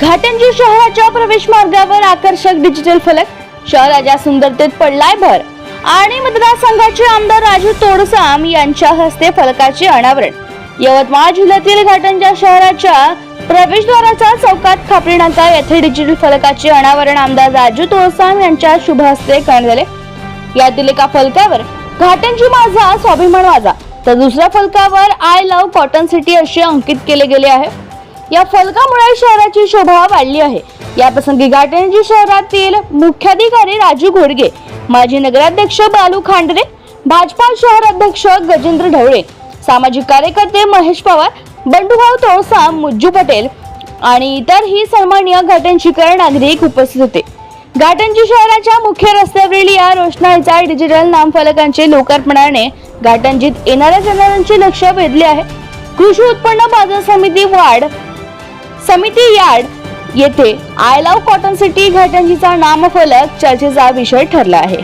घाटंजी शहराच्या प्रवेश मार्गावर आकर्षक डिजिटल फलक. शहराच्या सुंदरतेत पडलाय भर. आणि मतदारसंघाचे आमदार राजू तोडसाम यांच्या हस्ते फलकाचे अनावरण. यवतमाळ जिल्ह्यातील घाटंजा शहराच्या प्रवेशद्वाराचा चौकात खापरी नाका येथे डिजिटल फलकाचे अनावरण आमदार राजू तोडसाम यांच्या शुभ हस्ते करण्यात आले. यातील एका फलकावर घाटंजी माझा स्वाभिमान माझा. तर दुसऱ्या फलकावर आय लव्ह कॉटन सिटी असे अंकित केले गेले आहे. या फलकामुळे शहराची शोभा वाढली आहे. या प्रसंगी घाटंजी शहरातील मुख्याधिकारी राजू घोडगे माजी नगराध्यक्ष बालू खांडरे भाजपा शहर अध्यक्ष गजेंद्र ढवळे सामाजिक कार्यकर्ते महेश पवार बंडूभाऊ तोळसा मुज्जू पटेल आणि इतरही सन्माननीय घाटंजीकर नागरिक उपस्थित होते. घाटंजी शहराच्या मुख्य रस्त्यावरील या रोषणाईचा डिजिटल नामफलकांचे लोकार्पणाने घाटंजीत येणाऱ्या जनावरांचे लक्ष वेधले आहे. कृषी उत्पन्न बाजार समिती वाढ समिती यार्ड येथे आय लव्ह कॉटन सिटी घाटंजीचा नामफलक चर्चेचा विषय ठरला आहे.